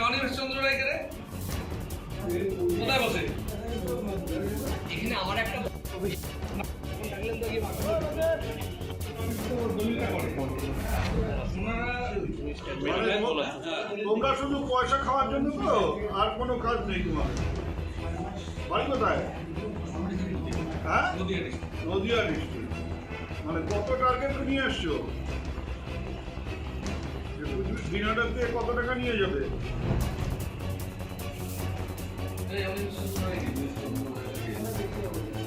অনিমেষ চন্দ্র রায় কে কোথায় বসে? এখানে আমার একটা তোমরা শুধু পয়সা খাওয়ার জন্য তো আর কোনো কাজ নেই তোমার। বাড়ি কোথায়? হ্যাঁ? নদীয়া ডিস্ট্রিক্ট মানে কত টার্গেট নিয়ে এসছো? দিনাটার দিয়ে কত টাকা নিয়ে যাবে?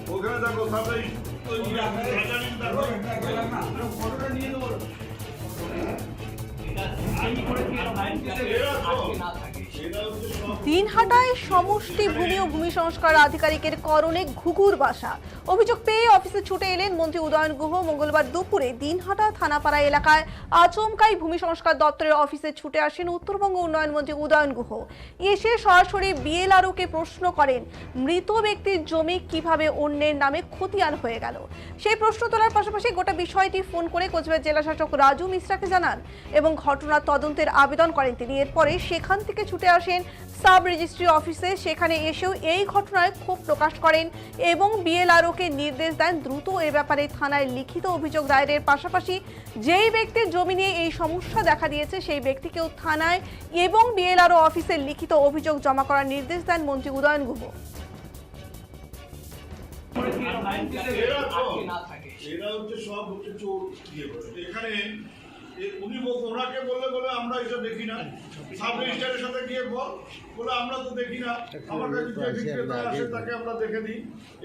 ওখানে দেখো কে? দিনহাটায় সমষ্টি ভূমি ও ভূমি সংস্কার আধিকারিকের করণে ঘুঘুর বাসা। অভিযোগ পেয়ে অফিসে ছুটে এলেন মন্ত্রী উদয়ন গুহ মঙ্গলবার দুপুরে দিনহাটা থানাপাড়া এলাকায়। আচমকাই ভূমি সংস্কার দপ্তরের অফিসে ছুটে আসেন উত্তরবঙ্গ উন্নয়ন মন্ত্রী উদয়ন গুহ। এসে সরাসরি বিএলআরওকে প্রশ্ন করেন, মৃত ব্যক্তির জমি কীভাবে অন্যের নামে খতিয়ান হয়ে গেল? সেই প্রশ্ন তোলার পাশাপাশি গোটা বিষয়টি ফোন করে কোচবিহার জেলা শাসক রাজু মিশ্রাকে জানান এবং ঘটনার তদন্তের আবেদন করেন তিনি। এরপরে সেখান থেকে ছুটে আসেন সাব রেজিস্ট্রি অফিসে। সেখানে এসেও এই ঘটনায় ক্ষোভ প্রকাশ করেন এবং বিএলআরওকে নির্দেশ দেন দ্রুত এ ব্যাপারে থানায় লিখিত অভিযোগ দায়েরের পাশাপাশি যেই ব্যক্তির জমি নিয়ে এই সমস্যা দেখা দিয়েছে, সেই ব্যক্তিকেও থানায় এবং বিএলআরও অফিসে লিখিত অভিযোগ জমা করার নির্দেশ দেন মন্ত্রী উদয়ন গুহ। এরা হচ্ছে সব হচ্ছে চোর এখানে উনি ওনাকে বললে বলে আমরা এটা দেখি না। সাব রেজিস্টারের সাথে গিয়ে বল, বলে আমরা তো দেখি না। আমার কাছে আসে তাকে আমরা দেখে দিই।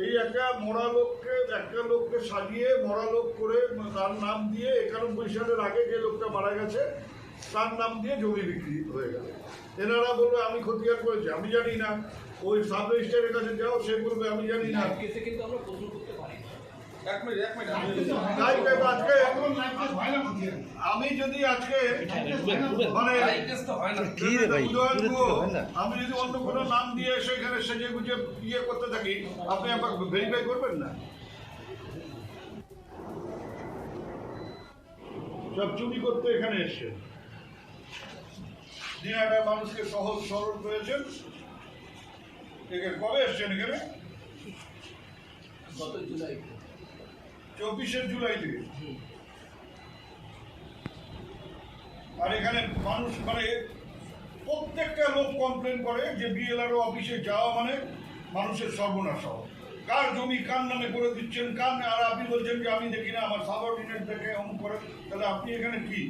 এই একটা মরা লোককে, একটা লোককে সাজিয়ে, মরা লোক করে তার নাম দিয়ে একানব্বই সালের আগে যে লোকটা মারা গেছে, তার নাম দিয়ে জমি বিক্রি হয়ে গেল। এনারা বলবে, আমি খতিয়ান করেছি, আমি জানি না। ওই সাব রেজিস্টারের কাছে যাও, সে বলবে, আমি জানি না। কিন্তু আমরা করতে পারি আমি যদি আজকে মানে হয় আমি যদি অন্য কোনো নাম দিয়ে সেখানে সেজে গুজে ইয়ে করতে থাকি আপনি আমাকে ভেরিফাই করবেন না? সব চুরি করতে এখানে এসছে। দিনাটা মানুষকে সহজ সরল করেছেন। এখানে কবে এসছেন এখানে? গত জুলাই চব্বিশে জুলাই থেকে। আর এখানে মানুষ মানে প্রত্যেকটা লোক কমপ্লেন করে যে বিএলআরও অফিসে যাওয়া মানে মানুষের সর্বনাশ হওয়া। কার জমি কার নামে করে দিচ্ছেন কার আর আপনি বলছেন যে আমি দেখি না আমার সাবঅর্ডিনেট দেখে অমুক করে। তাহলে আপনি এখানে কি?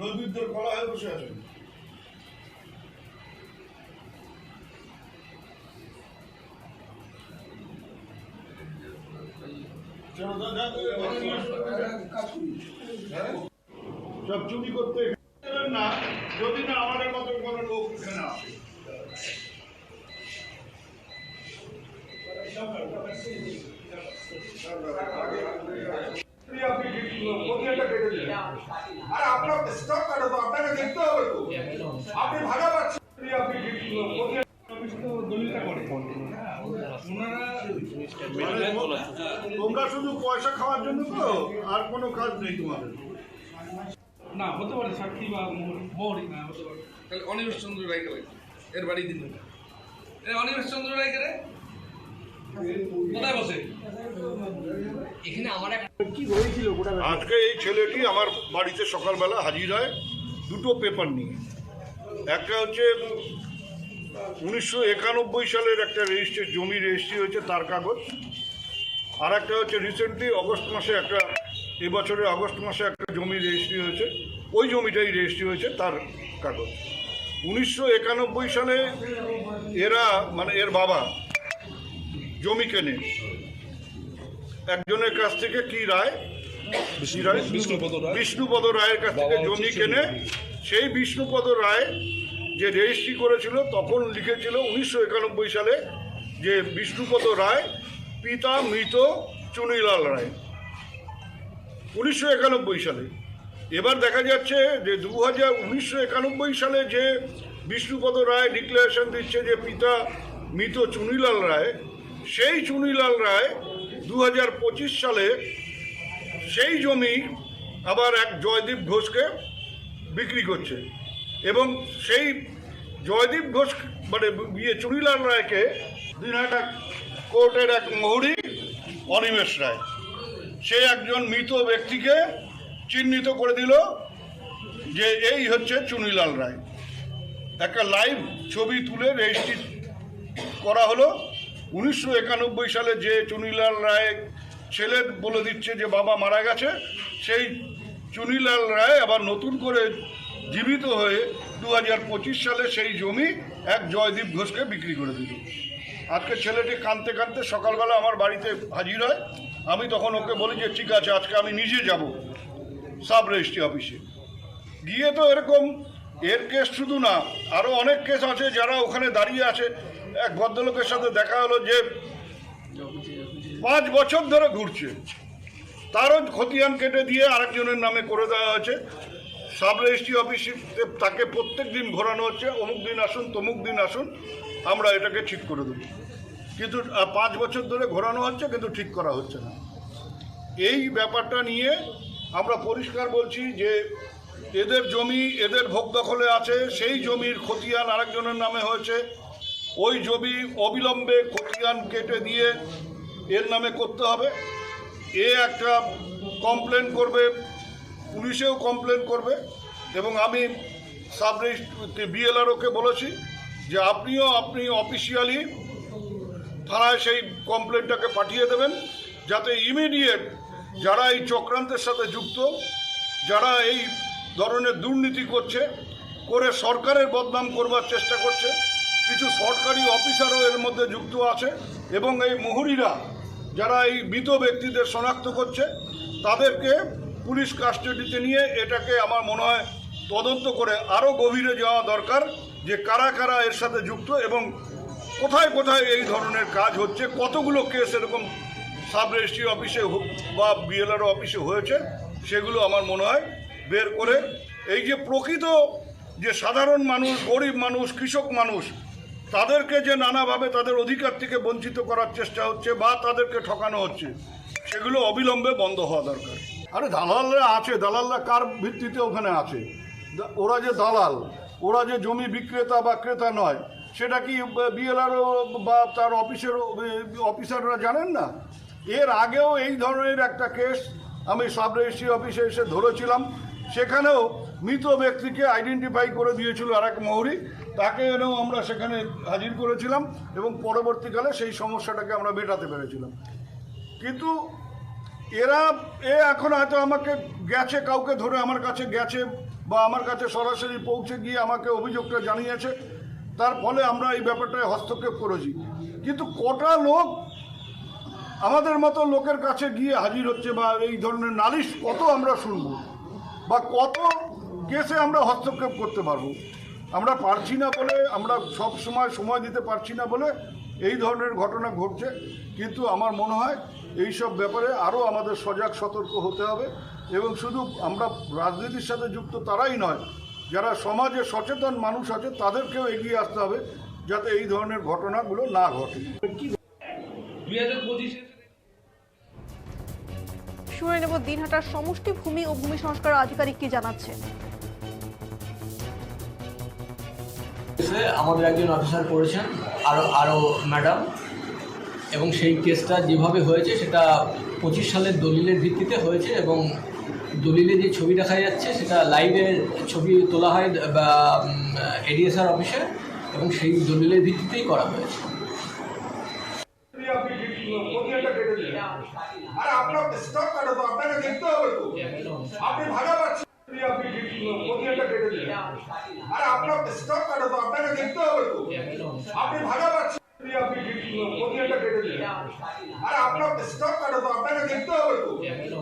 নদীদের কলা হয়ে বসে আছেন? সব চুরি করতে না যদি না আমাদের মতো কোনো লোক দিলেন আরে আপনার স্টক কাটা তো আপনাকে দেখতে হবে তো। আপনি ভাড়া পাচ্ছেন। আপনি শুধু পয়সা খাওয়ার জন্য তো আর কোনো কাজ নেই তোমাদের। না হতে পারে সাক্ষী বা মোহরি না হতে পারে। তাহলে অনিমেষ চন্দ্র রায় কে লাগবে? এর বাড়ি দিন এ অনিমেষ চন্দ্র রায় কে রে? কোথায় বসে? এখানে আমার একটা আজকে এই ছেলেটি আমার বাড়িতে সকালবেলা হাজির হয় দুটো পেপার নিয়ে। একটা হচ্ছে উনিশশো একানব্বই সালের একটা রেজিস্ট্রি জমি রেজিস্ট্রি হয়েছে তার কাগজ। আর একটা হচ্ছে রিসেন্টলি অগস্ট মাসে একটা এবছরের অগস্ট মাসে একটা জমি রেজিস্ট্রি হয়েছে। ওই জমিটাই রেজিস্ট্রি হয়েছে তার কাগজ। উনিশশো একানব্বই সালে এরা মানে এর বাবা জমি কেনে। একজনের কাছ থেকে কি রায়? কি রায়? বিষ্ণুপদ রায়ের কাছ থেকে জমি কেনে। সেই বিষ্ণুপদ রায় যে রেজিস্ট্রি করেছিল তখন লিখেছিল উনিশশো একানব্বই সালে যে বিষ্ণুপদ রায় পিতা মৃত চুনিলাল রায়। উনিশশো একানব্বই সালে। এবার দেখা যাচ্ছে যে দু হাজার উনিশশো একানব্বই সালে যে বিষ্ণুপদ রায় ডিক্লারেশন দিচ্ছে যে পিতা মৃত চুনিলাল রায়, সেই চুনিলাল রায় দু হাজার পঁচিশ সালে সেই জমি আবার এক জয়দীপ ঘোষকে বিক্রি করছে এবং সেই জয়দীপ ঘোষ মানে ইয়ে চুরিলাল রায়কে দিনহাটা কোর্টের এক মহুরি, অনিমেষ রায়। সে একজন মৃত ব্যক্তিকে চিহ্নিত করে দিল যে এই হচ্ছে চুনিলাল রায়। একটা লাইভ ছবি তুলে রেজিস্ট্রি করা হলো। উনিশশো একানব্বই সালে যে চুনিলাল রায় ছেলে বলে দিচ্ছে যে বাবা মারা গেছে, সেই চুনিলাল রায় আবার নতুন করে জীবিত হয়ে দু হাজার পঁচিশ সালে সেই জমি এক জয়দীপ ঘোষকে বিক্রি করে দিল। আজকে ছেলেটি কাঁদতে কাঁদতে সকালবেলা আমার বাড়িতে হাজির হয়। আমি তখন ওকে বলি যে, ঠিক আছে, আজকে আমি নিজে যাব সাব রেজিস্ট্রি অফিসে। গিয়ে তো এরকম, এর কেস শুধু না আরও অনেক কেস আছে যারা ওখানে দাঁড়িয়ে আছে। এক ভদ্রলোকের সাথে দেখা হলো যে, পাঁচ বছর ধরে ঘুরছে। তারও খতিয়ান কেটে দিয়ে আরেকজনের নামে করে দেওয়া হয়েছে। সাব রেজিস্ট্রি অফিসে তাকে প্রত্যেক দিন ঘোরানো হচ্ছে। অমুক দিন আসুন, তমুক দিন আসুন। আমরা এটাকে ঠিক করে দেবো। কিন্তু পাঁচ বছর ধরে ঘোরানো হচ্ছে, কিন্তু ঠিক করা হচ্ছে না। এই ব্যাপারটা নিয়ে আমরা পরিষ্কার বলছি যে, এদের জমি, এদের ভোগ দখলে আছে, সেই জমির খতিয়ান আরেকজনের নামে হয়েছে। ওই জমি অবিলম্বে খতিয়ান কেটে দিয়ে এর নামে করতে হবে। এ একটা কমপ্লেন করবে, পুলিশেও কমপ্লেন করবে, এবং আমি সাব বিএলআরওকে বলেছি যে আপনিও, আপনি অফিসিয়ালি থানায় সেই কমপ্লেনটাকে পাঠিয়ে দেবেন, যাতে ইমিডিয়েট যারা এই চক্রান্তের সাথে যুক্ত, যারা এই ধরনের দুর্নীতি করছে, করে সরকারের বদনাম করবার চেষ্টা করছে, কিছু সরকারি অফিসারও এর মধ্যে যুক্ত আছে, এবং এই মুহুরিরা যারা এই মৃত ব্যক্তিদের শনাক্ত করছে, তাদেরকে পুলিশ কাস্টাডিতে নিয়ে এটাকে আমার মনে হয় তদন্ত করে আরও গভীরে যাওয়া দরকার। যে কারা কারা এর সাথে যুক্ত এবং কোথায় কোথায় এই ধরনের কাজ হচ্ছে, কতগুলো কেস এরকম সাব রেজিস্ট্রি অফিসে বা বিএলআর অফিসে হয়েছে, সেগুলো আমার মনে হয় বের করে। এই যে প্রকৃত যে সাধারণ মানুষ, গরিব মানুষ, কৃষক মানুষ, তাদেরকে যে নানাভাবে তাদের অধিকার থেকে বঞ্চিত করার চেষ্টা হচ্ছে বা তাদেরকে ঠকানো হচ্ছে, সেগুলো অবিলম্বে বন্ধ হওয়া দরকার। আরে দালালরা আছে, দালালরা কার ভিত্তিতে ওখানে আছে? ওরা যে দালাল ওরা যে জমি বিক্রেতা বা ক্রেতা নয়, সেটা কি বিএলআরও বা তার অফিসের অফিসাররা জানেন না? এর আগেও এই ধরনের একটা কেস আমি সাব রেজিস্ট্রি অফিসে এসে ধরেছিলাম। সেখানেও মৃত ব্যক্তিকে আইডেন্টিফাই করে দিয়েছিল আর এক মৌরি। তাকে এনেও আমরা সেখানে হাজির করেছিলাম এবং পরবর্তীকালে সেই সমস্যাটাকে আমরা মেটাতে পেরেছিলাম। কিন্তু এরা, এ এখন হয়তো আমাকে গেছে, কাউকে ধরে আমার কাছে গেছে বা আমার কাছে সরাসরি পৌঁছে গিয়ে আমাকে অভিযোগটা জানিয়েছে। তার ফলে আমরা এই ব্যাপারটায় হস্তক্ষেপ করেছি। কিন্তু কটা লোক আমাদের মতো লোকের কাছে গিয়ে হাজির হচ্ছে বা এই ধরনের নালিশ কত আমরা শুনব? বা কত কেসে আমরা হস্তক্ষেপ করতে পারব? আমরা পারছি না বলে, আমরা সব সময় সময় দিতে পারছি না বলে এই ধরনের ঘটনা ঘটছে। কিন্তু আমার মনে হয় এই সব ব্যাপারে আরও আমাদের সজাগ সতর্ক হতে হবে। এবং শুধু আমরা রাজনীতির সাথে যুক্ত তারাই নয় যারা সমাজে সচেতন মানুষ আছে তাদেরকেও এগিয়ে আসতে হবে যাতে এই ধরনের ঘটনাগুলো না ঘটে। দুই হাজার পঁচিশে শুনে নেব দিনহাটার সমষ্টি ভূমি ও ভূমি সংস্কার আধিকারিক কি জানাচ্ছে। আমাদের একজন অফিসার করেছেন আরও আরও ম্যাডাম এবং সেই কেসটা যেভাবে হয়েছে সেটা পঁচিশ সালের দলিলের ভিত্তিতে হয়েছে এবং দলিলে যে ছবি দেখা যাচ্ছে, সেটা লাইভে ছবি তোলা হয়, বা এডিএসআর অফিসে এবং সেই দলিলের ভিত্তিতেই করা হয়েছে। আপনি ভাগা পাচ্ছেন আপনি কেটে দিলেন আরে আপনার স্টক কাটা তো আপনাকে দেখতে হবে তো